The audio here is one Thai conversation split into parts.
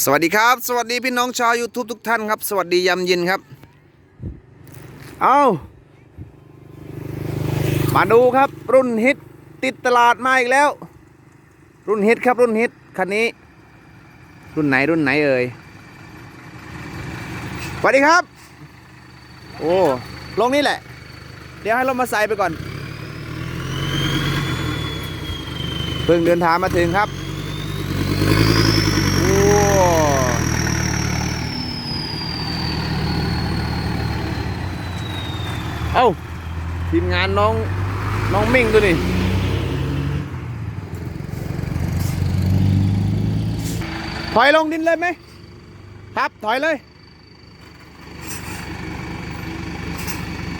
สวัสดีครับ สวัสดีพี่น้องชาว YouTube ทุกท่านครับ สวัสดียามเย็นครับ เอามาดูครับรุ่นฮิตติดตลาดมาอีกแล้ว รุ่นฮิตครับรุ่นฮิตคันนี้ รุ่นไหนรุ่นไหนเอ่ยสวัสดีครับ โอ้ลงนี่แหละ เดี๋ยวให้เรามาใส่ไปก่อนเพิ่งเดินทางมาถึงครับ เอ้า ทีมงานน้องน้องมิ่งตัวนี้ถอยลงดินเลยไหมครับ ถอยเลย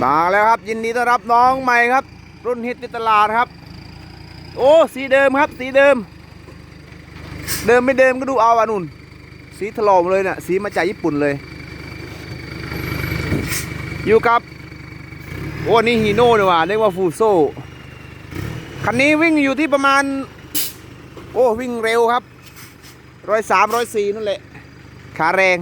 มาแล้วครับ ยินดีต้อนรับน้องใหม่ครับ รุ่นฮิตในตลาดครับ โอ้ สีเดิมครับ สีเดิม เดิมไม่เดิมก็ดูเอาอะนุ่น สีถลอมเลยเนี่ยสีมาจากญี่ปุ่นเลย อยู่กับ โอ้นี่ฮีโน่นี่หว่าเรียกว่าฟูโซคันนี้วิ่งอยู่ที่ประมาณ โอ้วิ่งเร็วครับร้อยสามร้อยสี่นั่นแหละ ขาแรง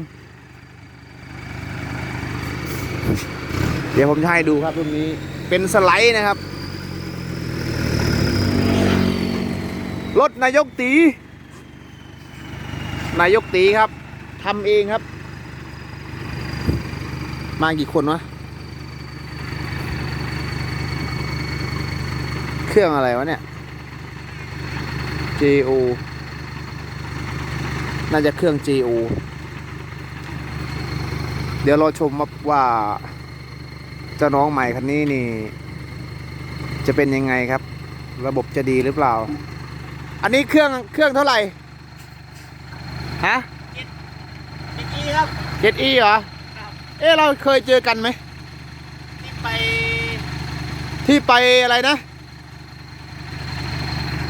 เดี๋ยวผมจะให้ดูครับตรงนี้เป็นสไลด์นะครับ รถนายกตี นายกตีครับทำเองครับ มากี่คนวะ เครื่องอะไรวะเนี่ย JO น่าจะเครื่อง JO เดี๋ยวเราชมว่าเจ้าน้องใหม่คันนี้นี่ จะเป็นยังไงครับ ระบบจะดีหรือเปล่า อันนี้เครื่องเครื่องเท่าไหร่ ฮะพี่กี้ครับเจ็ดอีเหรอครับเอ๊ะเราเคยเจอกันไหม ที่ไป ที่ไปอะไรนะ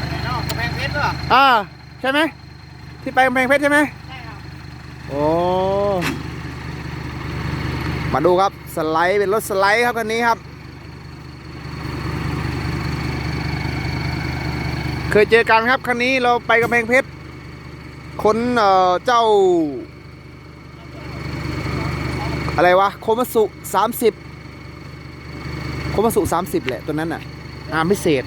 ไหนเนาะกำแพงเพชรป่ะ อ่าใช่ไหมที่ไปกำแพงเพชรใช่ไหมใช่ครับโอ้มาดูครับสไลด์เป็นรถสไลด์ครับคันนี้ครับ เคยเจอกันครับคันนี้เราไปกำแพงเพชรคนเอ่อเจ้า อะไรวะโคมาสุสามสิบโคมาสุสามสิบแหละตัวนั้นอะอาพิเศษ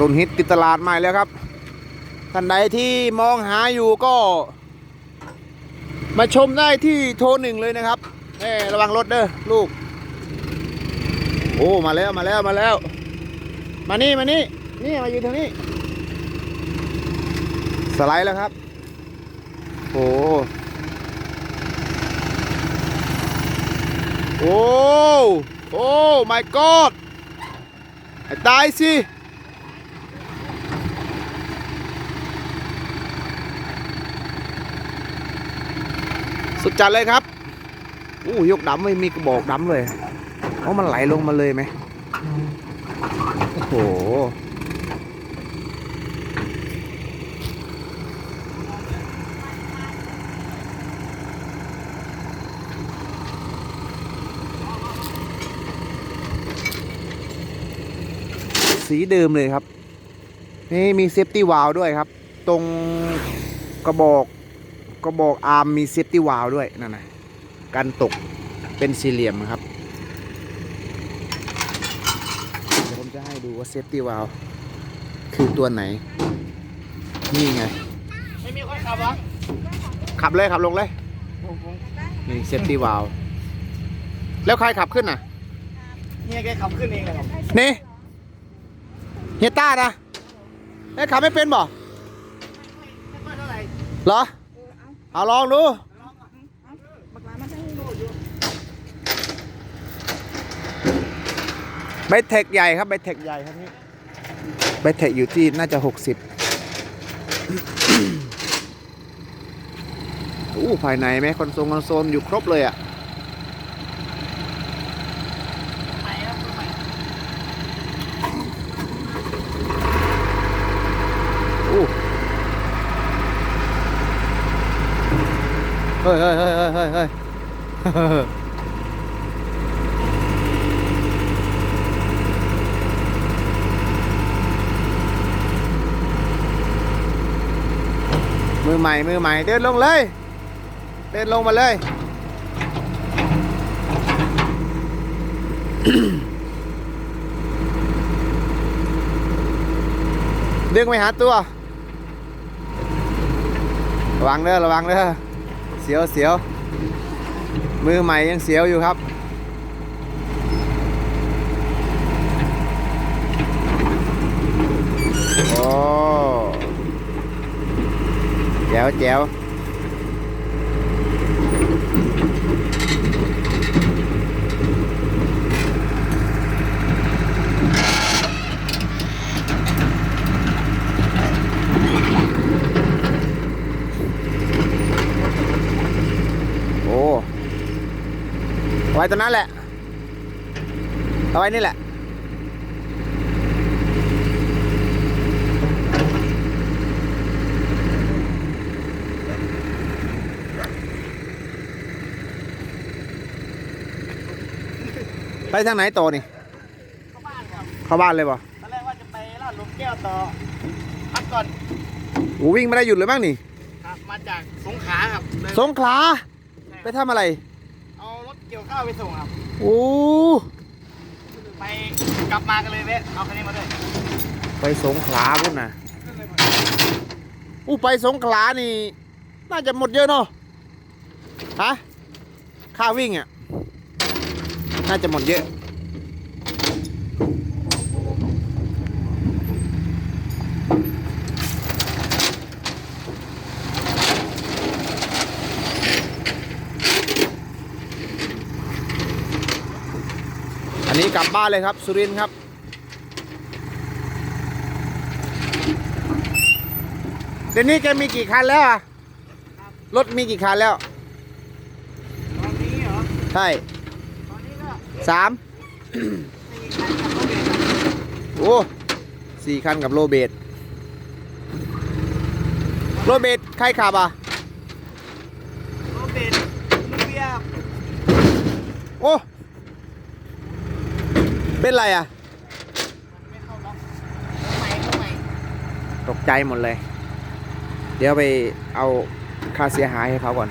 รุ่นฮิตติดตลาดใหม่แล้วครับ ท่านใดที่มองหาอยู่ก็ มาชมได้ที่โทรหนึ่งเลยนะครับเอ้ระวังรถเด้อลูก โอ้มาแล้วมาแล้วมาแล้ว มานี่มานี่นี่มาอยู่ทางนี้ สไลด์แล้วครับ โอ้โอ้ โอ้ my god ตายสิ สุดจัดเลยครับอู้ยกดำไม่มีกระบอกดำเลยเพราะมันไหลลงมาเลยไหมโอ้โหสีเดิมเลยครับ นี่มีเซฟตี้วาลด้วยครับ ตรงกระบอก กระบอกอาร์มมีเซฟตี้วาลด้วยนั่นนะกันตกเป็นสี่เหลี่ยมครับเดี๋ยวผมจะให้ดูว่าเซฟตี้วาลคือตัวไหน นี่ไง ไม่มีคนขับเหรอขับเลยขับลงเลยผมผมนี่เซฟตี้วาลแล้วใครขับขึ้นน่ะเฮียแกขับขึ้นเองเลยครับนี่เฮียต้านะไอ้ยขับไม่เป็นบ่ไม่ค่อยเท่าไหร่เหรอ เอาลองดูใบเทคใหญ่ครับใบเทคใหญ่ครับนี่ใบเทคอยู่ที่น่าจะหกสิบอู้ภายในไหมคอนโซลคอนโซลอยู่ครบเลยอะ มือใหม่ มือใหม่ เดินลงเลย เดินลงมาเลย ดึงไปหาตัว ระวังเด้อ ระวังเด้อ สียวเสียวมือใหม่ยังเสียวอยู่ครับ โอ้แจ๋วแจ๋วโอ้เอา ไว้ตรงนั้นแหละ เอาไว้นี่แหละ ไปทางไหนต่อนี่ เข้าบ้านครับเข้าบ้านเลยป่ะตอนแรกว่าจะไปลาดหลุมแก้วต่อพักก่อนโอ้วิ่งไม่ได้หยุดเลยบ้างนี่ ครับมาจากสงขลาครับเลยสงขลาไปทำอะไร เอารถเกี่ยวข้าวไปส่งครับ โอ้ไปกลับมากันเลยเว้ยเอาคันนี้มาด้วยไปสงขลาพุ่นนะอู้ไปสงขลานี่ น่าจะหมดเยอะเนาะฮะค่าวิ่งอะ น่าจะหมดเยอะ กลับบ้านเลยครับ สุรินทร์ครับ เดี๋ยวนี้แกมีกี่คันแล้วอะรถมีกี่คันแล้ว ตอนนี้เหรอ ใช่ ตอนนี้ก็สาม สี่คันกับรถเบรกครับโอ้สี่คันกับโรเบตโรเบตใครขับอะ รถเบรกมือเบียร์โอ้ เป็นไรอะไม่เข้าล็อกใหม่เข้าใหม่ตกใจหมดเลย เดี๋ยวไปเอาค่าเสียหายให้เขาก่อน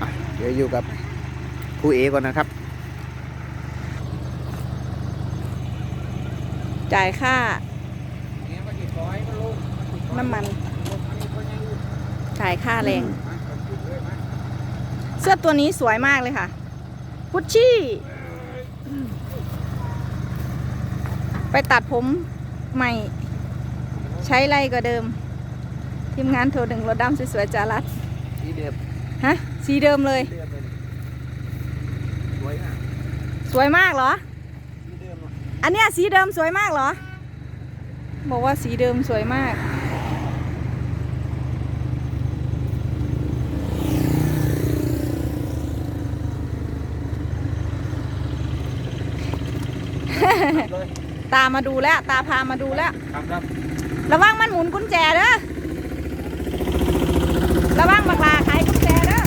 อะเดี๋ยวอยู่กับครูเอก่อนนะครับ จ่ายค่าเนี่ยมากี่ร้อยก็ลูกน้ำมันอันนี้ก็ยังอยู่จ่ายค่าแรง เสื้อตัวนี้สวยมากเลยค่ะ พุชชี่ ไปตัดผมใหม่ ใช้ไรกว่าเดิม ทีมงานโทรถึงรถดำสวยๆจารัดสีเดิมฮะสีเดิมเลย เดิมเลยสวยมากสวยมากเหรอ สีเดิมอะอันเนี้ยสีเดิมสวยมากเหรอ บอกว่าสีเดิมสวยมาก เลย ตามาดูแล้ว ตาพามาดูแล้ว ครับครับระวังมันหมุนกุญแจเด้อระวังบักลาขายกุญแจเด้อ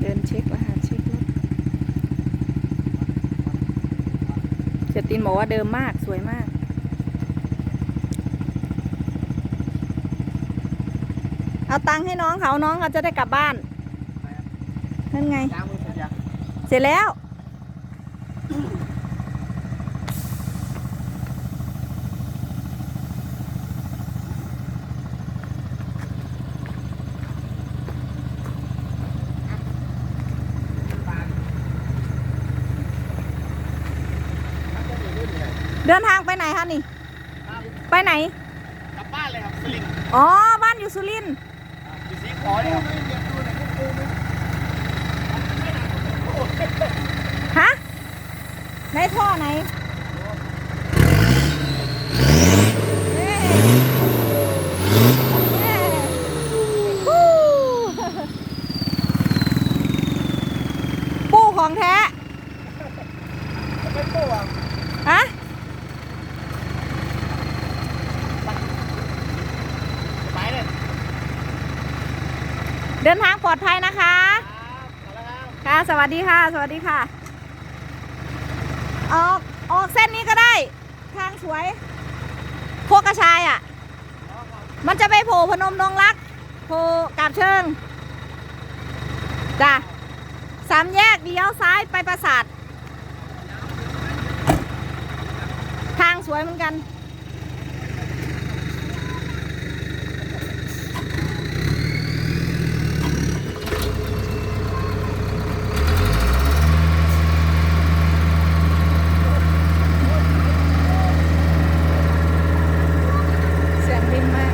เดินเช็ครหัสเช็ครถเจตินบอกว่าเดิมมากสวยมาก เอาตังค์ให้น้องเขาน้องเขาจะได้กลับบ้านนั่นไงล้างมือเสร็จยังเสร็จแล้ว เดินทางไปไหนคะนี่ครับไปไหน กลับบ้านเลยครับสลิงอ๋อ บ้านอยู่สุรินทร์อยู่สี ขอเลยครับฮะในท่อไหนเย้เย้ฮู้ปูของแท้ ไม่โป้อะ ฮะ ไปเลย เดินทางปลอดภัยนะคะ ครับ่ะสวัสดีค่ะ สวัสดีค่ะ ออกออกเส้นนี้ก็ได้ ทางสวยโคกกระชายอะ มันจะไปโผล่พนมดงรักโผล่กาบเชิงจ้ะสามแยกเลี้ยวซ้ายไปปราสาท ทางสวยเหมือนกัน เสียงริมมาก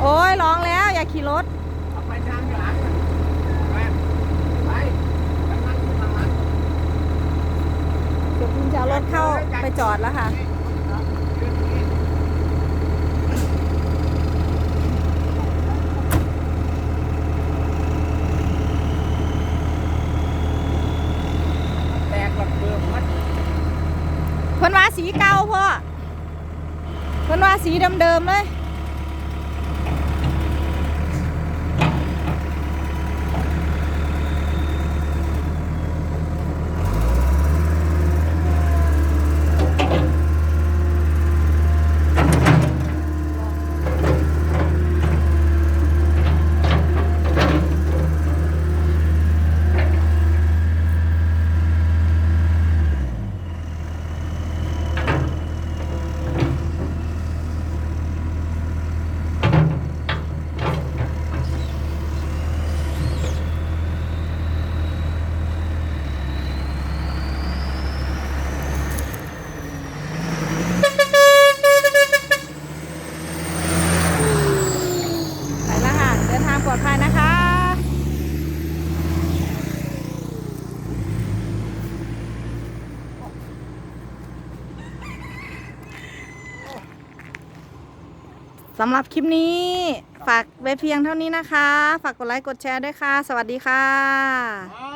โอ้ยร้องแล้ว อย่าขี่รถ เอาไปทางหลังไปไปไปทางทางหลัง เดี๋ยวคุณจะเอารถ เข้าไปจอดแล้วค่ะ แตกแบบเบอร์มัดเพิ่นว่าสีเก่าพ่อเพิ่นว่าสีเดิมๆเลย ไปแล้วค่ะ เดินทางปลอดภัยนะคะ สำหรับคลิปนี้ ฝากไว้เพียงเท่านี้นะคะ ฝากกดไลค์กดแชร์ด้วยค่ะ สวัสดีค่ะ